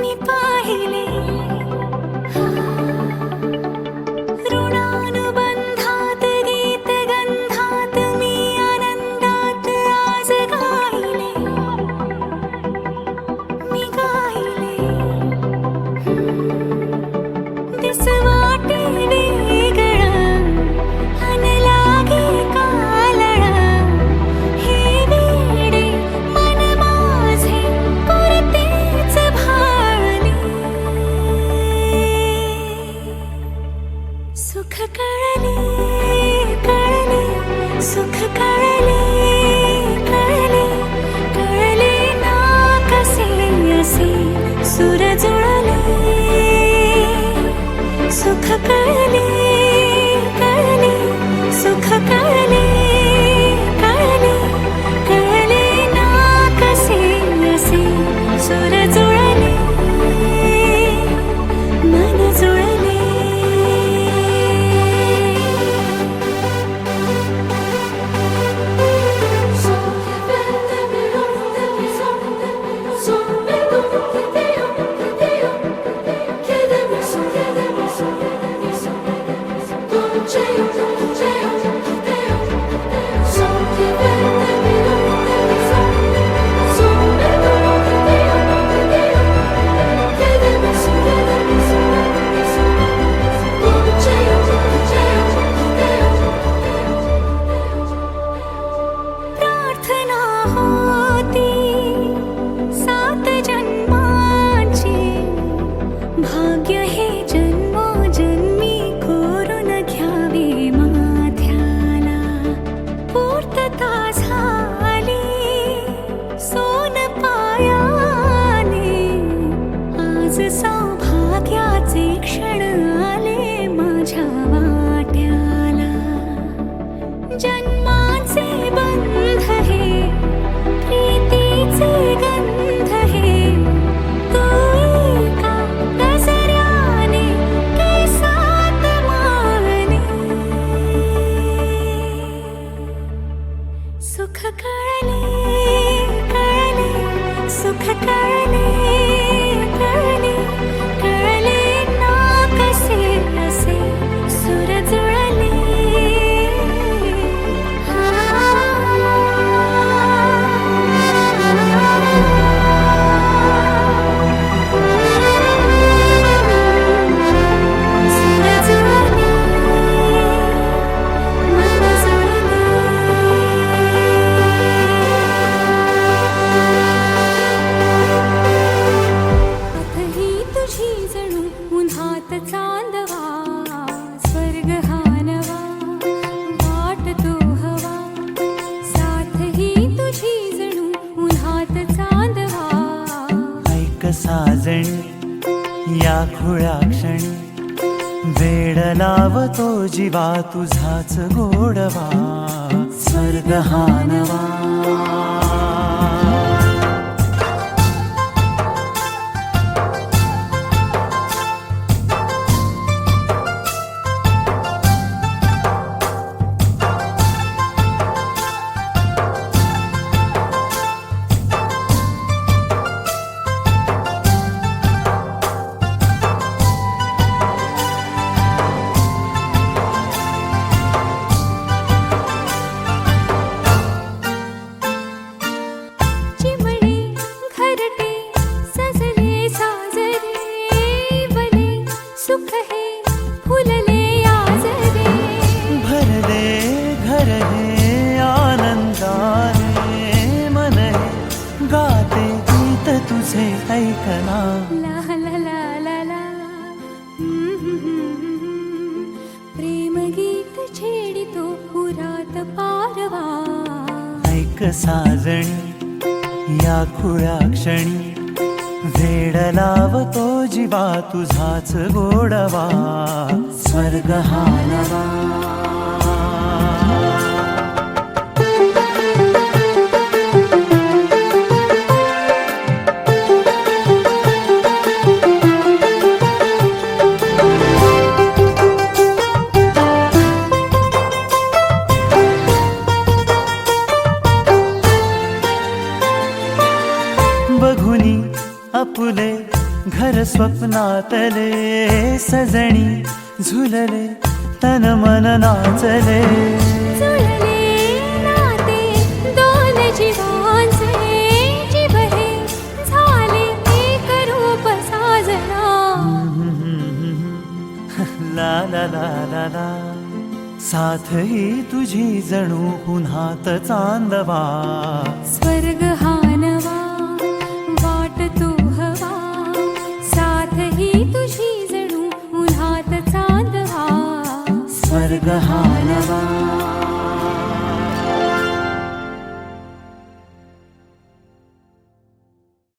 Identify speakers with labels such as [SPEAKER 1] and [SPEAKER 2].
[SPEAKER 1] நீ பாயிலே. Su carrera, su carrera, carrera, carrera, carrera,
[SPEAKER 2] carrera, carrera, seek shade. लाजणी या खुळ्या क्षणी. वेड
[SPEAKER 1] लावतो जीवा तुझाच गोडवा. स्वर्ग हा गाते गीत तुझे ऐकना।
[SPEAKER 2] ला ला ला ला ला प्रेम गीत छेडितो पुरात पारवा।
[SPEAKER 1] ऐक साजणी या खुळ्या क्षणी वेड लावतो जीवा तुझाच गोडवा। स्वर्ग हा बघुनी अपुले घर स्वप्नातले सजणी झुलले तन मन नाचले. ला ला ला ला ला. साथ ही तुझी जणू पुन्हात चांदवा.
[SPEAKER 2] स्वर्ग हा तुझी